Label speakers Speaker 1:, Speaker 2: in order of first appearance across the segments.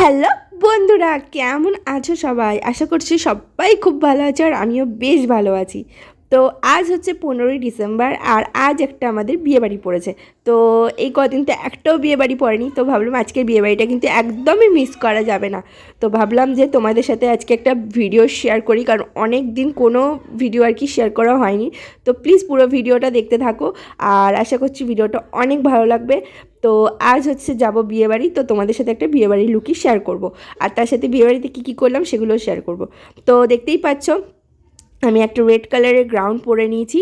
Speaker 1: Hello বন্ধুরা, কেমন আছো সবাই? আশা করছি সবাই খুব ভালো আছে আর আমিও বেশ ভালো আছি। তো আজ হচ্ছে পনেরোই ডিসেম্বর আর আজ একটা আমাদের বিয়েবাড়ি পড়েছে। তো এই কদিন তো একটাও বিয়েবাড়ি পড়েনি, তো ভাবলাম আজকের বিয়েবাড়িটা কিন্তু একদমই মিস করা যাবে না। তো ভাবলাম যে তোমাদের সাথে আজকে একটা ভিডিও শেয়ার করি, কারণ অনেক দিন কোনো ভিডিও আর কি শেয়ার করা হয়নি। তো প্লিজ পুরো ভিডিওটা দেখতে থাকো আর আশা করছি ভিডিওটা অনেক ভালো লাগবে। তো আজ হচ্ছে যাব বিয়েবাড়ি, তো তোমাদের সাথে একটা বিয়েবাড়ির লুকই শেয়ার করব। আর তার সাথে বিয়েবাড়িতে কী কী করলাম সেগুলো শেয়ার করব। তো দেখতেই পাচ্ছ আমি একটা রেড কালারের গ্রাউন্ড পরে নিয়েছি,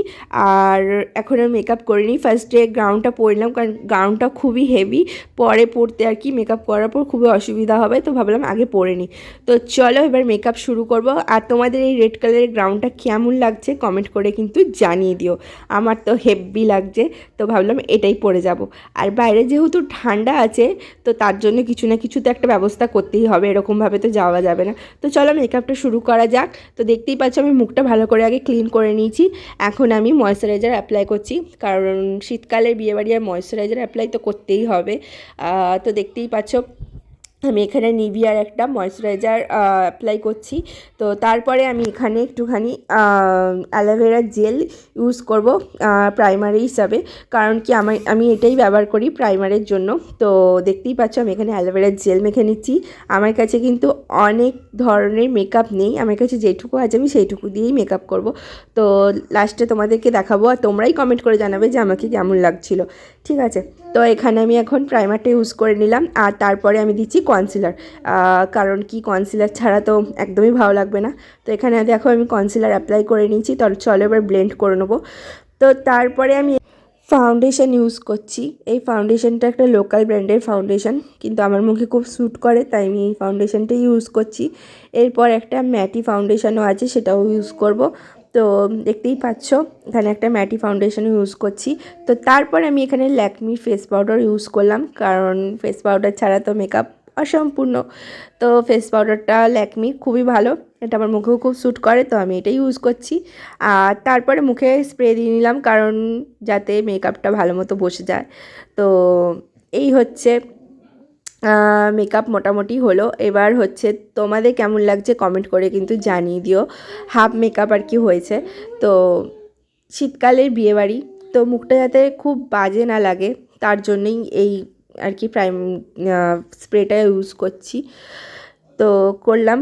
Speaker 1: আর এখন আমি মেকআপ করিনি। ফার্স্টে গ্রাউন্ডটা পরলাম, কারণ গ্রাউন্ডটা খুবই হেভি পরে পরতে আর কি মেকআপ করার পর খুবই অসুবিধা হবে, তো ভাবলাম আগে পরে নিই। তো চলো এবার মেকআপ শুরু করব। আর তোমাদের এই রেড কালারের গ্রাউন্ডটা কেমন লাগছে কমেন্ট করে কিন্তু জানিয়ে দিও। আমার তো হেভি লাগছে, তো ভাবলাম এটাই পরে যাব। আর বাইরে যেহেতু ঠান্ডা আছে, তো তার জন্য কিছু না কিছু তো একটা ব্যবস্থা করতেই হবে। এরকমভাবে তো যাওয়া যাবে না। তো চলো মেকআপটা শুরু করা যাক। তো দেখতেই পাচ্ছ আমি মুখটা ভালো করে আগে ক্লিন করে নিয়েছি। এখন আমি ময়শ্চারাইজার অ্যাপ্লাই করছি। কারণ শীতকালের বিয়েবাড়ি আর ময়শ্চারাইজার অ্যাপ্লাই তো করতেই হবে। তো দেখতেই পাচ্ছ আমি এখানে নিভিয়ার একটা ময়শ্চারাইজার অ্যাপ্লাই করছি। তো তারপরে আমি এখানে একটুখানি অ্যালোভেরা জেল ইউজ করব প্রাইমারি হিসাবে। কারণ কি আমার আমি এটাই ব্যবহার করি প্রাইমারের জন্য। তো দেখতেই পাচ্ছ আমি এখানে অ্যালোভেরা জেল মেখে নিচ্ছি। আমার কাছে কিন্তু অনেক ধরনের মেকআপ নেই। আমার কাছে যেটুকু আছে আমি সেইটুকু দিয়েই মেকআপ করব। তো লাস্টে তোমাদেরকে দেখাবো আর তোমরাই কমেন্ট করে জানাবে যে আমাকে কেমন লাগছিল। ঠিক আছে? তো এখানে আমি এখন প্রাইমারটা ইউজ করে নিলাম, আর তারপরে আমি দিচ্ছি কনসিলার কারণ কি কনসিলার ছাড়া তো একদমই ভালো লাগবে না। তো এখানে দেখো আমি কনসিলার অ্যাপ্লাই করে নিয়েছি, তো চলো এবার ব্লেন্ড করে নেব। তো তারপরে আমি ফাউন্ডেশন ইউজ করছি। এই ফাউন্ডেশনটা একটা লোকাল ব্র্যান্ডের ফাউন্ডেশন কিন্তু আমার মুখে খুব স্যুট করে, তাই আমি এই ফাউন্ডেশনটাই ইউজ করছি। এরপর একটা ম্যাটি ফাউন্ডেশনও আছে, সেটাও ইউজ করব। তো দেখতেই পাচ্ছ, এখানে একটা ম্যাটি ফাউন্ডেশন ইউজ করছি। তো তারপর আমি এখানে ল্যাকমি ফেস পাউডার ইউজ করলাম, কারণ ফেস পাউডার ছাড়া তো মেকআপ অসম্পূর্ণ। তো ফেস পাউডারটা ল্যাকমি খুবই ভালো, এটা আমার মুখেও খুব স্যুট করে, তো আমি এটাই ইউজ করছি। আর তারপরে মুখে স্প্রে দিয়ে নিলাম, কারণ যাতে মেকআপটা ভালো মতো বসে যায়। তো এই হচ্ছে মেকআপ মোটামুটি হলো। এবার হচ্ছে তোমাদের কেমন লাগছে কমেন্ট করে কিন্তু জানিয়ে দিও। হাফ মেকআপ আর কি হয়েছে। তো শীতকালের বিয়েবাড়ি, তো মুখটা যাতে খুব বাজে না লাগে, তার জন্যই এই আর কি প্রাইম স্প্রেটা ইউজ করছি। তো করলাম।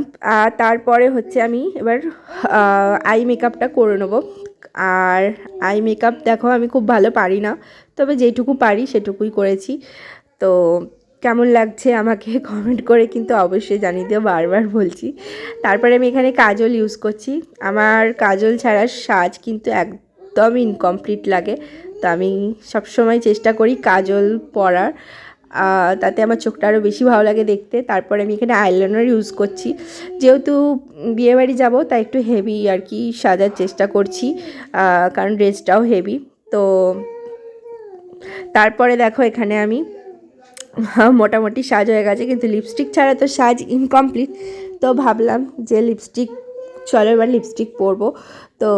Speaker 1: তারপরে হচ্ছে আমি এবার আই মেকআপটা করে নেব। আর আই মেকআপ দেখো আমি খুব ভালো পারি না, তবে যেটুকু পারি সেটুকুই করেছি। তো কেমন লাগছে আমাকে কমেন্ট করে কিন্তু অবশ্যই জানিয়ে দিও, বারবার বলছি। তারপরে আমি এখানে কাজল ইউজ করছি। আমার কাজল ছাড়া সাজ কিন্তু একদম ইনকমপ্লিট লাগে। তো আমি সবসময় চেষ্টা করি কাজল পরার। তাতে আমার চোখটা আরও বেশি ভালো লাগে দেখতে। তারপরে আমি এখানে আইলাইনার ইউজ করছি। যেহেতু বিয়েবাড়ি যাব, তাই একটু হেভি আর কি সাজার চেষ্টা করছি। কারণ ড্রেসটাও হেভি তো তারপরে দেখো এখানে আমি মোটামুটি সাজ হয়ে গেছে, কিন্তু লিপস্টিক ছাড়া তো সাজ ইনকমপ্লিট তো ভাবলাম যে লিপস্টিক চলো এবার লিপস্টিক পরবো। তো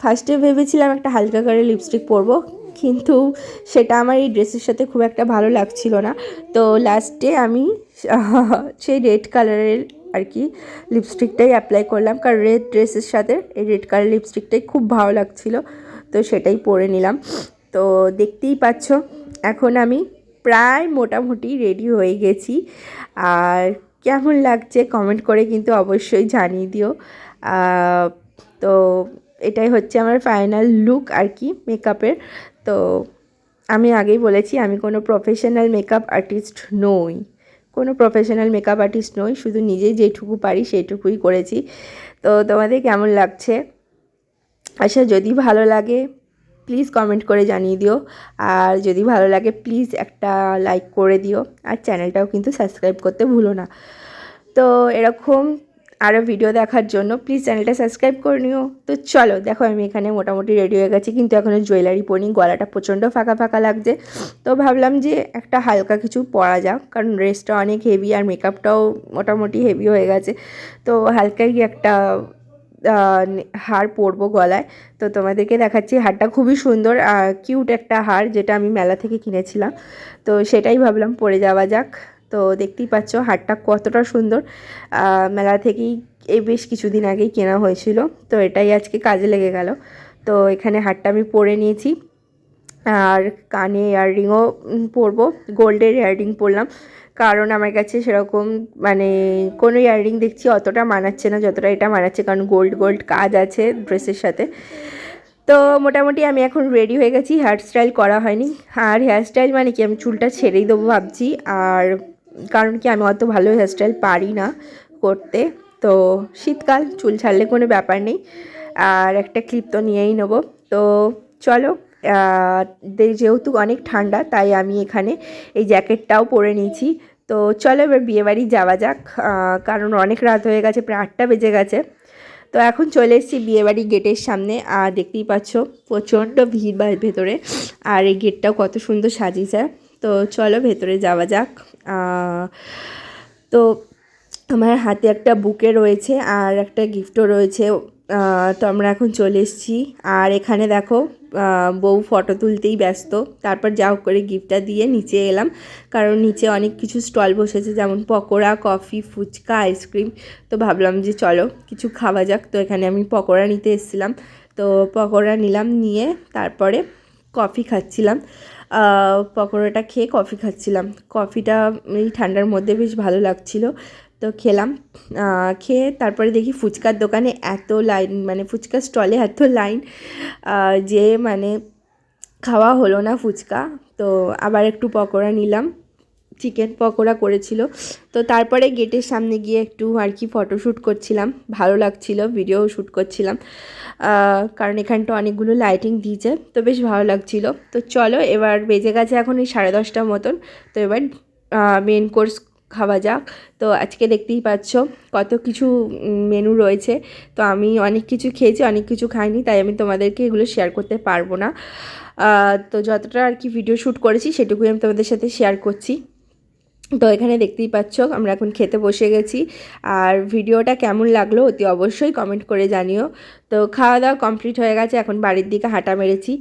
Speaker 1: ফার্স্টে ভেবেছিলাম একটা হালকা করে লিপস্টিক পরবো, কিন্তু সেটা আমার এই ড্রেসের সাথে খুব একটা ভালো লাগছিল না। তো লাস্টে আমি, সেই রেড কালারের আর কি লিপস্টিকটাই অ্যাপ্লাই করলাম, কারণ রেড ড্রেসের সাথে এই রেড কালার লিপস্টিকটাই খুব ভালো লাগছিল। তো সেটাই পরে নিলাম। তো দেখতেই পাচ্ছ, এখন আমি প্রায় মোটামুটি রেডি হয়ে গেছি। আর কেমন লাগছে কমেন্ট করে কিন্তু অবশ্যই জানিয়ে দিও। তো এটাই হচ্ছে আমার ফাইনাল লুক আর কি মেকআপের তো আমি আগেই বলেছি, আমি কোনো প্রফেশনাল মেকআপ আর্টিস্ট নই। কোনো প্রফেশনাল মেকআপ আর্টিস্ট নই, শুধু নিজেই যেটুকু পারি সেইটুকুই করেছি। তো তোমাদের কেমন লাগছে? আচ্ছা যদি ভালো লাগে প্লিজ কমেন্ট করে জানিয়ে দিও। আর যদি ভালো লাগে প্লিজ একটা লাইক করে দিও। আর চ্যানেলটাও কিন্তু সাবস্ক্রাইব করতে ভুলো না। তো এরকম আরও ভিডিও দেখার জন্য প্লিজ চ্যানেলটা সাবস্ক্রাইব করে নিও। তো চলো, দেখো আমি এখানে মোটামুটি রেডি হয়ে গেছি, কিন্তু এখনও জুয়েলারি পরিনি গলাটা প্রচণ্ড ফাঁকা ফাঁকা লাগছে। তো ভাবলাম যে একটা হালকা কিছু পরা যাক, কারণ ড্রেসটা অনেক হেভি আর মেকআপটাও মোটামুটি হেভি হয়ে গেছে। তো হালকাই একটা হার পরবো গলায়। তো তোমাদেরকে দেখাচ্ছি, হারটা খুবই সুন্দর কিউট একটা হার যেটা আমি মেলা থেকে কিনেছিলাম। তো সেটাই ভাবলাম পরে যাওয়া যাক। তো দেখতেই পাচ্ছ হারটা কতটা সুন্দর। মেলা থেকেই এই বেশ কিছুদিন আগেই কেনা হয়েছিল। তো এটাই আজকে কাজে লেগে গেল। তো এখানে হারটা আমি পরে নিয়েছি। আর কানে ইয়াররিংও পরবো, গোল্ডের ইয়াররিং পরলাম। কারণ আমার কাছে সেরকম মানে কোনো ইয়াররিং দেখছি অতটা মানাচ্ছে না, যতটা এটা মানাচ্ছে, কারণ গোল্ড গোল্ড কাজ আছে ড্রেসের সাথে। তো মোটামুটি আমি এখন রেডি হয়ে গেছি হেয়ার স্টাইল করা হয়নি। আর হেয়ার স্টাইল মানে কি, আমি চুলটা ছেড়েই দেবো ভাবছি। আর কারণ কি, আমি অত ভালো হেয়ার স্টাইল পারি না করতে। তো শীতকাল, চুল ছাড়লে কোনো ব্যাপার নেই। আর একটা ক্লিপ তো নিয়েই নেব। তো চলো যেহেতু অনেক ঠান্ডা, তাই আমি এখানে এই জ্যাকেটটাও পরে নিয়েছি। তো চলো এবার বিয়েবাড়ি যাওয়া যাক। কারণ অনেক রাত হয়ে গেছে, প্রায় আটটা বেজে গেছে। তো এখন চলে এসেছি বিয়েবাড়ি গেটের সামনে। আর দেখতেই পাচ্ছ প্রচণ্ড ভিড় বা, ভেতরে। আর এই গেটটাও কত সুন্দর সাজিয়েছে। তো চলো ভেতরে যাওয়া যাক। তো আমার হাতে একটা বুকে রয়েছে আর একটা গিফটও রয়েছে। তো আমরা এখন চলে এসেছি। আর এখানে দেখো বউ ফটো তুলতেই ব্যস্ত। তারপর যা হোক করে গিফটটা দিয়ে নিচে এলাম। কারণ নিচে অনেক কিছু স্টল বসেছে, যেমন পকোড়া কফি ফুচকা আইসক্রিম তো ভাবলাম যে চলো, কিছু খাওয়া যাক। তো এখানে আমি পকোড়া নিতে এসেছিলাম। তো পকোড়া নিলাম, নিয়ে তারপরে কফি খাচ্ছিলাম। পকোড়াটা খেয়ে কফি খাচ্ছিলাম। কফিটা এই ঠান্ডার মধ্যে বেশ ভালো লাগছিল। তো খেলাম। খেয়ে তারপরে দেখি ফুচকার দোকানে এত লাইন মানে ফুচকার স্টলে এত লাইন যে মানে খাওয়া হলো না ফুচকা। তো আবার একটু পকোড়া নিলাম। চিকেন পকোড়া করেছিল। তো তারপরে গেটের সামনে গিয়ে একটু আর কি ফটোশ্যুট করছিলাম। ভালো লাগছিল ভিডিও শ্যুট করছিলাম। কারণ এখানটা অনেকগুলো লাইটিং দিয়েছে, তো বেশ ভালো লাগছিল। তো চলো, এবার বেজে গেছে এখন এই সাড়ে দশটার মতন। তো এবার মেন কোর্স খাওয়া যাক। তো আজকে দেখতেই পাচ্ছ কত কিছু মেনু রয়েছে। তো আমি অনেক কিছু খেয়েছি, অনেক কিছু খাইনি, তাই আমি তোমাদেরকে এগুলো শেয়ার করতে পারব না। তো যতটা আর কি ভিডিও শ্যুট করেছি, সেটুকুই আমি তোমাদের সাথে শেয়ার করছি। তো এখানে দেখতেই পাচ্ছ, আমরা এখন খেতে বসে গেছি। আর ভিডিওটা কেমন লাগল অতি অবশ্যই কমেন্ট করে জানিও। তো খাওয়া দাওয়া কমপ্লিট হয়ে গেছে, এখন বাড়ির দিকে হাঁটা মেরেছি।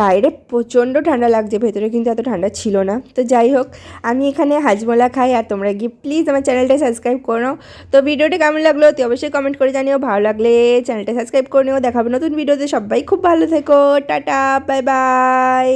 Speaker 1: বাইরে প্রচণ্ড ঠান্ডা লাগছে, ভেতরে কিন্তু এত ঠান্ডা ছিল না। তো যাই হোক, আমি এখানে হাজমোলা খাই, আর তোমরা গিয়ে প্লিজ আমার চ্যানেলটা সাবস্ক্রাইব করো। তো ভিডিওটা কেমন লাগল অতি অবশ্যই কমেন্ট করে জানিও। ভালো লাগলে চ্যানেলটা সাবস্ক্রাইব করে। নিও দেখাবো নতুন ভিডিওতে। সবাই খুব ভালো থেকো। Tata bye bye